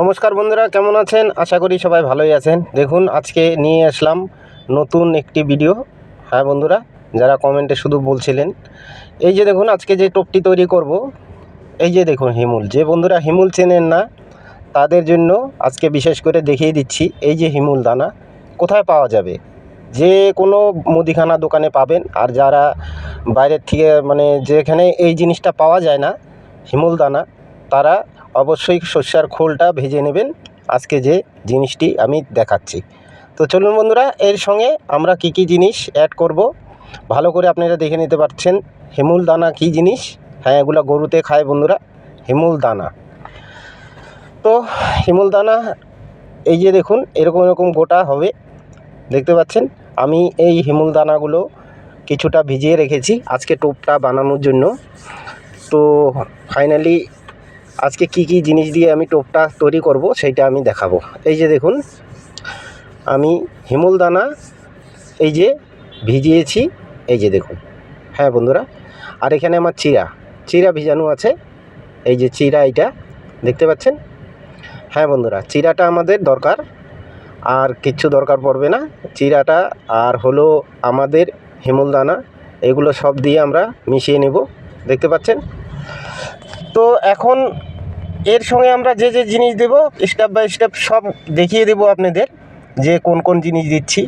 নমস্কার বন্ধুরা, কেমন আছেন? আশা করি সবাই ভালোই আছেন। দেখুন, আজকে নিয়ে আসলাম নতুন একটি ভিডিও হ্যাঁ বন্ধুরা, যারা কমেন্টে শুধু বলছিলেন। এই যে দেখুন, আজকে যে টোপটি তৈরি করব, এই যে দেখুন হিমুল। যে বন্ধুরা হিমুল চেনেন না, তাদের জন্য আজকে বিশেষ করে দেখিয়ে দিচ্ছি, এই যে হিমুল দানা কোথায় পাওয়া যাবে? যে কোনো মুদিখানা দোকানে পাবেন, আর যারা বাইরের থেকে মানে যেখানে এই জিনিসটা পাওয়া যায় না, হিমুল দানা, তারা অবশ্যই সর্ষার খোলটা ভেজে নেবেন। আজকে যে জিনিসটি আমি দেখাচ্ছি। তো চলুন বন্ধুরা, এর সঙ্গে আমরা কি কি জিনিস অ্যাড করব? ভালো করে আপনারা দেখে নিতে পারছেন, হিমুল দানা কি জিনিস? হ্যাঁ এগুলো গরুতে খায় বন্ধুরা, হিমুল দানা। তো হিমুল দানা, এই যে দেখুন, এরকম এরকম গোটা হবে। দেখতে পাচ্ছেন, আমি এই হিমুল দানাগুলো কিছুটা ভিজিয়ে রেখেছি আজকে টোপটা বানানোর জন্য। তো ফাইনালি আজকে কি কি জিনিস দিয়ে আমি টোপটা তৈরি করব সেইটা আমি দেখাবো। এই যে দেখুন, আমি হিমুল দানা, এই যে ভিজিয়েছি, এই যে দেখুন। হ্যাঁ বন্ধুরা, আর এখানে আমার চিরা চিরা ভিজানো আছে। এই যে চিরা এইটা দেখতে পাচ্ছেন? হ্যাঁ বন্ধুরা, চিরাটা আমাদের দরকার, আর কিচ্ছু দরকার পড়বে না। চিরাটা আর হলো আমাদের হিমুল দানা, এগুলো সব দিয়ে আমরা মিশিয়ে নেব। দেখতে পাচ্ছেন? তো এখন এর সঙ্গে আমরা যে যে জিনিস দেব স্টেপ বাই স্টেপ সব দেখিয়ে দেব আপনাদের যে কোন কোন জিনিস দিচ্ছি।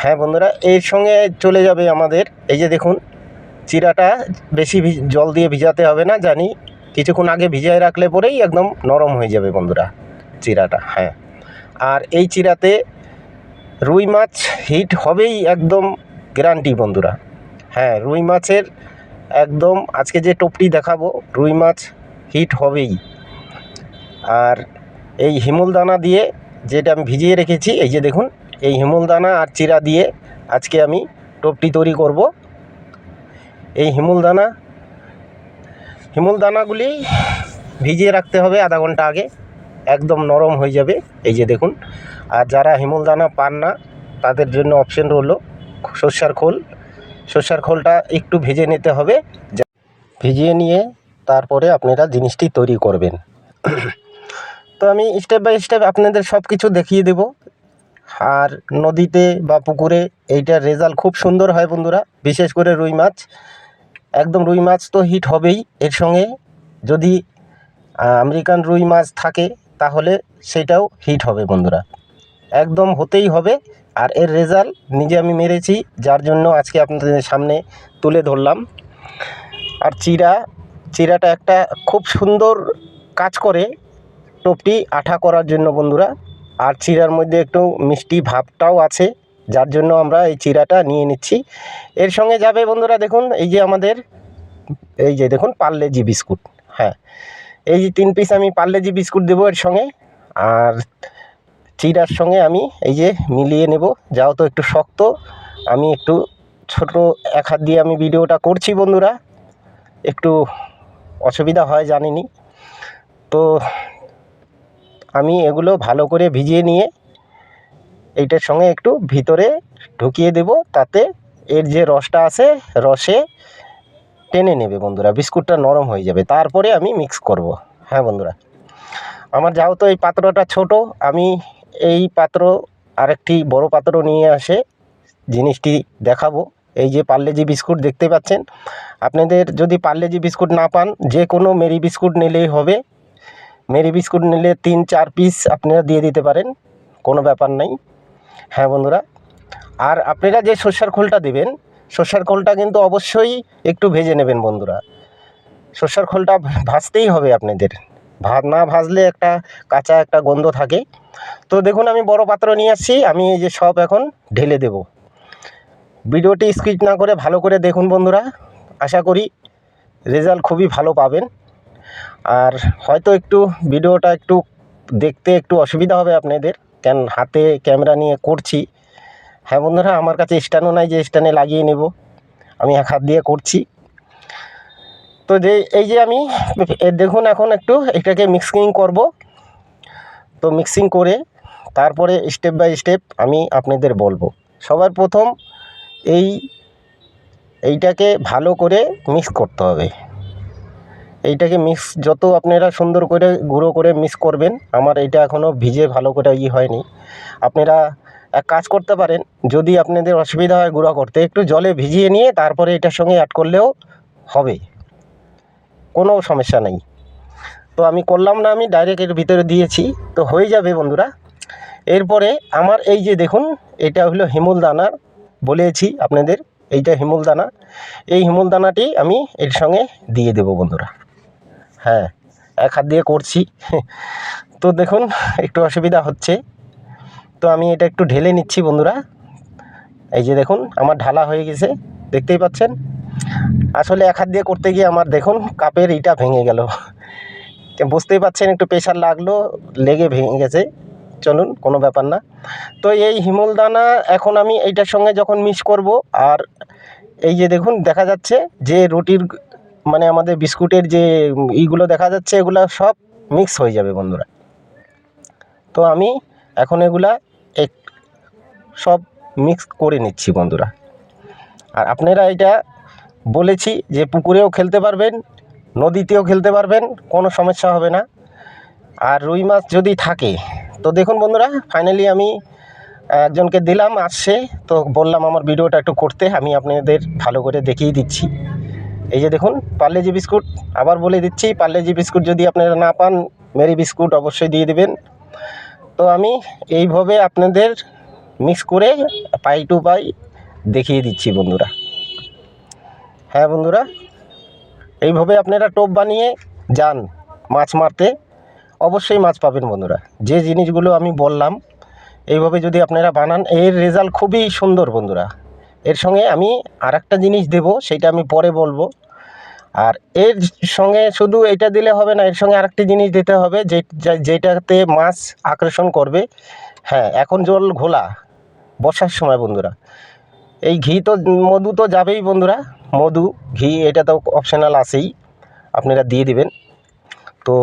হ্যাঁ বন্ধুরা, এর সঙ্গে চলে যাবে আমাদের, এই যে দেখুন, চিরাটা বেশি জল দিয়ে ভিজাতে হবে না, জানি। কিছুক্ষণ আগে ভিজায় রাখলে পরেই একদম নরম হয়ে যাবে বন্ধুরা, চিরাটা হ্যাঁ। আর এই চিরাতে রুই মাছ হিট হবেই একদম গ্যারান্টি বন্ধুরা হ্যাঁ রুই মাছের একদম আজকে যে টোপটি দেখাবো, রুই মাছ হিট হবেই। আর এই হিমুল দানা দিয়ে যেটা আমি ভিজিয়ে রেখেছি, এই যে দেখুন, এই হিমুল দানা আর চিরা দিয়ে আজকে আমি টোপটি তৈরি করব। এই হিমুল দানা হিমুল দানাগুলি ভিজিয়ে রাখতে হবে আধা ঘণ্টা আগে, একদম নরম হয়ে যাবে। এই যে দেখুন, আর যারা হিমুল দানা পান না, তাদের জন্য অপশন রইল সর্ষার খোল সর্ষার খোলটা একটু ভেজে নিতে হবে। ভিজিয়ে নিয়ে তারপরে আপনারা জিনিসটি তৈরি করবেন। তো আমি স্টেপ বাই স্টেপ আপনাদের সব কিছু দেখিয়ে দেব। আর নদীতে বা পুকুরে এইটার রেজাল্ট খুব সুন্দর হয় বন্ধুরা, বিশেষ করে রুই মাছ। একদম রুই মাছ তো হিট হবেই। এর সঙ্গে যদি আমেরিকান রুই মাছ থাকে, তাহলে সেটাও হিট হবে বন্ধুরা। একদম হতেই হবে। আর এর রেজাল্ট নিজে আমি মেরেছি, যার জন্য আজকে আপনাদের সামনে তুলে ধরলাম। আর চিরা, চিরাটা একটা খুব সুন্দর কাজ করে টোপটি আঠা করার জন্য বন্ধুরা। আর চিরার মধ্যে একটু মিষ্টি ভাবটাও আছে, যার জন্য আমরা এই চিরাটা নিয়ে নিচ্ছি। এর সঙ্গে যাবে বন্ধুরা, দেখুন, এই যে আমাদের, এই যে দেখুন পার্লেজি বিস্কুট হ্যাঁ। এই যে তিন পিস আমি পার্লেজি বিস্কুট দেবো এর সঙ্গে। আর চিরার সঙ্গে আমি এই যে মিলিয়ে নেব। যাও তো একটু শক্ত। আমি একটু ছোট এক হাত দিয়ে আমি ভিডিওটা করছি বন্ধুরা। একটু অসুবিধা হয়, জানিনি। তো আমি এগুলো ভালো করে ভিজিয়ে নিয়ে এইটার সঙ্গে একটু ভিতরে ঢুকিয়ে দেব। তাতে এর যে রসটা আছে, রসে টেনে নেবে বন্ধুরা। বিস্কুটটা নরম হয়ে যাবে। তারপরে আমি মিক্স করব। হ্যাঁ বন্ধুরা। আমার যাও তো এই পাত্রটা ছোট। আমি এই পাত্র আরেকটি বড় পাত্র নিয়ে আসে জিনিসটি দেখাবো। এই যে পার্লেজি বিস্কুট দেখতে পাচ্ছেন, আপনাদের যদি পার্লেজি বিস্কুট না পান, যে কোনো মেরি বিস্কুট নিলেই হবে। মেরি বিস্কুট নিলে তিন, চার পিস আপনারা দিয়ে দিতে পারেন, কোনো ব্যাপার নাই। হ্যাঁ বন্ধুরা, আর আপনারা যে সর্ষার খোলটা দেবেন, সর্ষার খোলটা কিন্তু অবশ্যই একটু ভেজে নেবেন বন্ধুরা। সর্ষার খোলটা ভাজতেই হবে আপনাদের। ভাত না ভাজলে একটা কাঁচা একটা গন্ধ থাকে। তো দেখুন, আমি বড় পাত্র নিয়ে আসছি, আমি এই যে সব এখন ঢেলে দেব। ভিডিওটি স্কিপ না করে ভালো করে দেখুন বন্ধুরা, আশা করি রেজাল্ট খুবই ভালো পাবেন। আর হয়তো একটু ভিডিওটা একটু দেখতে একটু অসুবিধা হবে আপনাদের, কেন হাতে ক্যামেরা নিয়ে করছি। হ্যাঁ বন্ধুরা, আমার কাছে স্ট্যান্ডও নাই যে স্ট্যান্ডে লাগিয়ে নেব। আমি এক হাত দিয়ে করছি। তো যে এই যে আমি দেখুন এখন একটু এটাকে মিক্সিং করব। তো মিক্সিং করে তারপরে স্টেপ বাই স্টেপ আমি আপনাদের বলব। সবার প্রথম এই, এইটাকে ভালো করে মিক্স করতে হবে। এইটাকে মিক্স যত আপনারা সুন্দর করে গুঁড়ো করে মিক্স করবেন, আমার এটা এখনও ভিজে ভালো করে ই হয়নি। আপনারা এক কাজ করতে পারেন, যদি আপনাদের অসুবিধা হয় গুঁড়ো করতে, একটু জলে ভিজিয়ে নিয়ে তারপরে এটার সঙ্গে অ্যাড করলেও হবে। কোনো সমস্যা নেই। তো আমি করলাম না, আমি ডাইরেক্ট এর ভিতরে দিয়েছি। তো হয়ে যাবে বন্ধুরা। এরপরে আমার এই যে দেখুন, এটা হলো হিমুল দানার বলেছি আপনাদের, এইটা হিমুল দানা। এই হিমুল দানাটি আমি এর সঙ্গে দিয়ে দেবো বন্ধুরা। হ্যাঁ এক হাত দিয়ে করছি। তো দেখুন, একটু অসুবিধা হচ্ছে। তো আমি এটা একটু ঢেলে নিচ্ছি বন্ধুরা। এই যে দেখুন, আমার ঢালা হয়ে গেছে। দেখতেই পাচ্ছেন? আসলে এক হাত দিয়ে করতে গিয়ে আমার দেখুন কাপের ইটা ভেঙে গেল। বুঝতেই পাচ্ছেন একটু প্রেশার লাগল, লেগে ভেঙে গেছে। চলুন, কোনো ব্যাপার না। তো এই হিমল দানা এখন আমি এইটার সঙ্গে যখন মিক্স করব, আর এই যে দেখুন, দেখা যাচ্ছে যে রুটির মানে আমাদের বিস্কুটের যে ইগুলো দেখা যাচ্ছে, এগুলো সব মিক্স হয়ে যাবে বন্ধুরা। তো আমি এখন এগুলা এক, সব মিক্স করে নিচ্ছি বন্ধুরা। আর আপনারা এটা বলেছি যে পুকুরেও খেলতে পারবেন, নদীতেও খেলতে পারবেন, কোনো সমস্যা হবে না। আর রুই মাছ যদি থাকে, তো দেখুন বন্ধুরা ফাইনালি আমি একজনকে দিলাম, আসছে, তো বললাম আমার ভিডিওটা একটু করতে, আমি আপনাদের ভালো করে দেখিয়ে দিচ্ছি। এই যে দেখুন পার্লেজি বিস্কুট, আবার বলে দিচ্ছি পার্লেজি বিস্কুট যদি আপনারা না পান, মেরি বিস্কুট অবশ্যই দিয়ে দেবেন। তো আমি এইভাবে আপনাদের মিক্স করে, পাই টু পাই দেখিয়ে দিচ্ছি বন্ধুরা। হ্যাঁ বন্ধুরা, এইভাবে আপনারা টোপ বানিয়ে যান মাছ মারতে, অবশ্যই মাছ পাবেন বন্ধুরা। যে জিনিসগুলো আমি বললাম, এইভাবে যদি আপনারা বানান, এর রেজাল্ট খুবই সুন্দর বন্ধুরা। এর সঙ্গে আমি আর একটা জিনিস দেব, সেটা আমি পরে বলব। আর এর সঙ্গে শুধু এটা দিলে হবে না, এর সঙ্গে আরেকটি জিনিস দিতে হবে যে, যেটাতে মাছ আকর্ষণ করবে। হ্যাঁ এখন জল ঘোলা, বর্ষার সময় বন্ধুরা। এই ঘি তো, মধু তো যাবেই বন্ধুরা। মধু, ঘি, এটা তো অপশনাল আছেই। আপনারা দিয়ে দিবেন। তো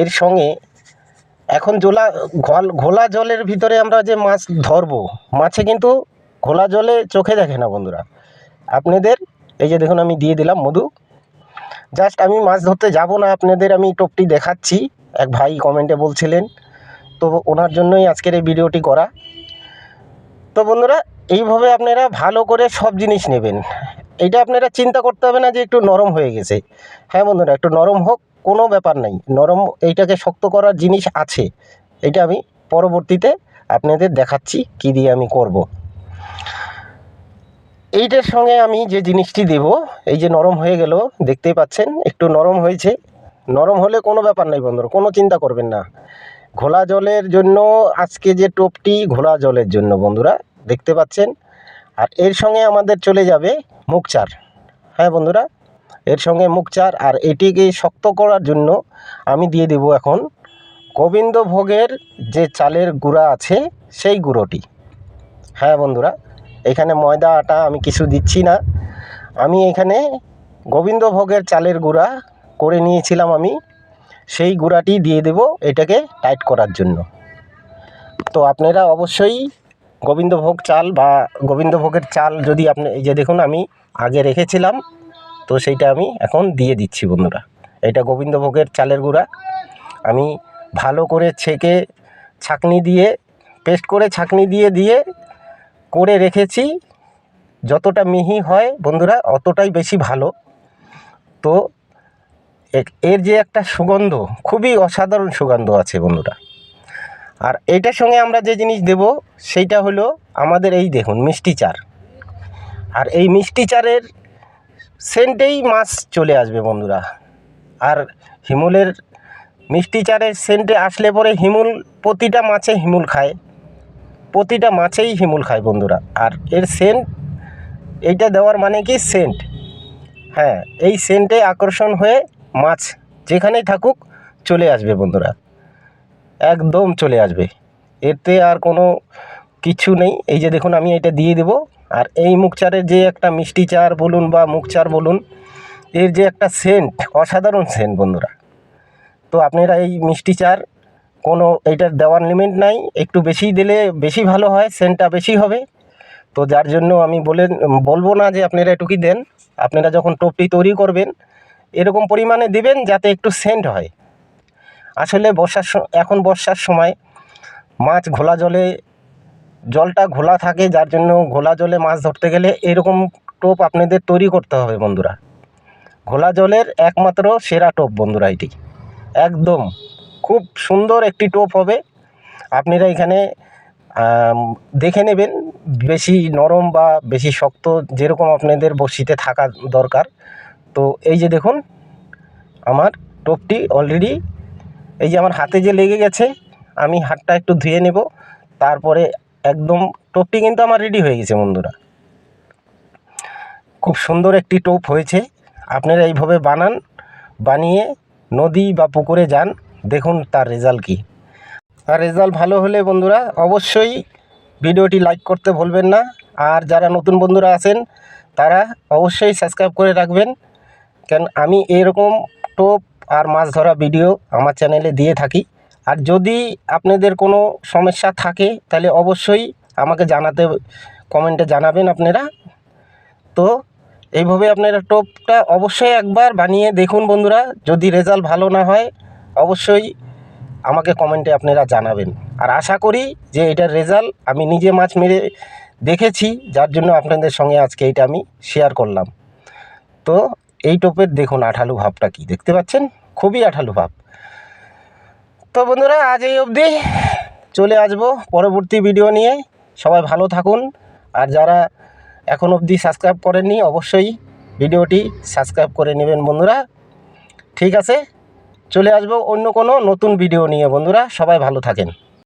এর সঙ্গে এখন জোলা, ঘল, ঘোলা জলের ভিতরে আমরা যে মাছ ধরবো, মাছে কিন্তু ঘোলা জলে চোখে দেখে না বন্ধুরা। আপনাদের, এই যে দেখুন আমি দিয়ে দিলাম মধু। জাস্ট আমি মাছ ধরতে যাব না, আপনাদের আমি টোপটি দেখাচ্ছি। এক ভাই কমেন্টে বলছিলেন। তো ওনার জন্যই আজকের এই ভিডিওটি করা। তো বন্ধুরা, এইভাবে আপনারা ভালো করে সব জিনিস নেবেন। এইটা আপনারা চিন্তা করতে হবে না যে একটু নরম হয়ে গেছে। হ্যাঁ বন্ধুরা, একটু নরম হোক, কোনো ব্যাপার নেই। নরম এইটাকে শক্ত করার জিনিস আছে। এটা আমি পরবর্তীতে আপনাদের দেখাচ্ছি কী দিয়ে আমি করব। এইটার সঙ্গে আমি যে জিনিসটি দেব, এই যে নরম হয়ে গেল, দেখতেই পাচ্ছেন, একটু নরম হয়েছে। নরম হলে কোনো ব্যাপার নেই বন্ধুরা, কোনো চিন্তা করবেন না। ঘোলা জলের জন্য আজকে যে টোপটি, ঘোলা জলের জন্য বন্ধুরা, দেখতে পাচ্ছেন আর এর সঙ্গে আমাদের চলে যাবে মুখচার। হ্যাঁ বন্ধুরা? এর সঙ্গে মুখচার আর এটিকে শক্ত করার জন্য আমি দিয়ে দেব এখন গোবিন্দভোগের যে চালের গুঁড়া আছে, সেই গুঁড়োটি। হ্যাঁ বন্ধুরা? এখানে ময়দা, আটা আমি কিছু দিচ্ছি না। আমি এখানে গোবিন্দভোগের চালের গুঁড়া করে নিয়েছিলাম আমি। সেই গুঁড়াটি দিয়ে দেব এটাকে টাইট করার জন্য। তো আপনারা অবশ্যই গোবিন্দভোগ চাল বা গোবিন্দভোগের চাল যদি আপনি, এই যে দেখুন আমি আগে রেখেছিলাম, তো সেইটা আমি এখন দিয়ে দিচ্ছি বন্ধুরা। এটা গোবিন্দভোগের চালের গুঁড়া। আমি ভালো করে ছেঁকে ছাঁকনি দিয়ে, পেস্ট করে ছাঁকনি দিয়ে দিয়ে করে রেখেছি। যতটা মিহি হয় বন্ধুরা, অতটাই বেশি ভালো। তো এর যে একটা সুগন্ধ, খুবই অসাধারণ সুগন্ধ আছে বন্ধুরা। আর এইটার সঙ্গে আমরা যে জিনিস দেব, সেইটা হলো আমাদের এই দেখুন, মিষ্টি চার। আর এই মিষ্টি চারের সেন্টেই মাছ চলে আসবে বন্ধুরা। আর হিমুলের মিষ্টি চারের সেন্টে আসলে পরে হিমুল প্রতিটা মাছে হিমুল খায়। প্রতিটা মাছেই হিমুল খায় বন্ধুরা। আর এর সেন্ট, এইটা দেওয়ার মানে কি? সেন্ট। হ্যাঁ এই সেন্টে আকর্ষণ হয়ে মাছ যেখানেই থাকুক চলে আসবে বন্ধুরা। একদম চলে আসবে। এতে আর কোনো কিছু নেই। এই যে দেখুন, আমি এটা দিয়ে দেবো। আর এই মুখ চারের যে একটা মিষ্টি চার বলুন বা মুখচার বলুন, এর যে একটা সেন্ট অসাধারণ সেন্ট বন্ধুরা। তো আপনারা এই মিষ্টি চার কোনো এইটার দেওয়ার লিমিট নাই। একটু বেশি দিলে বেশি ভালো হয় সেন্টটা বেশি হবে। তো যার জন্য আমি বলে, বলব না যে আপনারা এটুকুই দেন। আপনারা যখন টোপটি তৈরি করবেন, এরকম পরিমাণে দিবেন যাতে একটু সেন্ট হয়। আসলে বর্ষার এখন বর্ষার সময় মাছ ঘোলা জলে, জলটা ঘোলা থাকে যার জন্য ঘোলা জলে মাছ ধরতে গেলে এরকম টোপ আপনাদের তৈরি করতে হবে বন্ধুরা। ঘোলা জলের একমাত্র সেরা টোপ বন্ধুরা এটি। একদম খুব সুন্দর একটি টোপ হবে। আপনারা এখানে দেখে নেবেন বেশি নরম বা বেশি শক্ত যেরকম আপনাদের বসিতে থাকা দরকার। তো এই যে দেখুন, আমার টোপটি অলরেডি এই যে আমার হাতে যে লেগে গেছে, আমি হাতটা একটু ধুয়ে নেব। তারপরে একদম টোপটি কিন্তু আমার রেডি হয়ে গেছে বন্ধুরা। খুব সুন্দর একটি টোপ হয়েছে। আপনারা এইভাবে বানান, বানিয়ে নদী বা পুকুরে যান, দেখুন তার রেজাল্ট কী। আর রেজাল্ট ভালো হলে বন্ধুরা অবশ্যই ভিডিওটি লাইক করতে ভুলবেন না। আর যারা নতুন বন্ধুরা আছেন, তারা অবশ্যই সাবস্ক্রাইব করে রাখবেন। কেন আমি এরকম টোপ আর মাছ ধরা ভিডিও আমার চ্যানেলে দিয়ে থাকি। আর যদি আপনাদের কোনো সমস্যা থাকে, তাহলে অবশ্যই আমাকে জানাতে, কমেন্টে জানাবেন আপনারা। তো এইভাবে আপনারা টোপটা অবশ্যই একবার বানিয়ে দেখুন বন্ধুরা, যদি রেজাল্ট ভালো না হয়, অবশ্যই আমাকে কমেন্টে আপনারা জানাবেন। আর আশা করি যে এটার রেজাল্ট আমি নিজে মাছ মেরে দেখেছি, যার জন্য আপনাদের সঙ্গে আজকে এটা আমি শেয়ার করলাম। তো এই টোপের দেখুন আঠালু ভাবটা কি, দেখতে পাচ্ছেন? খুবই আঠালু ভাব। তো বন্ধুরা, আজ এই অবধি চলে আসব পরবর্তী ভিডিও নিয়ে। সবাই ভালো থাকুন। আর যারা এখন অবধি সাবস্ক্রাইব করেননি, অবশ্যই ভিডিওটি সাবস্ক্রাইব করে নেবেন বন্ধুরা। ঠিক আছে? চলে আসব অন্য কোনো নতুন ভিডিও নিয়ে বন্ধুরা। সবাই ভালো থাকেন।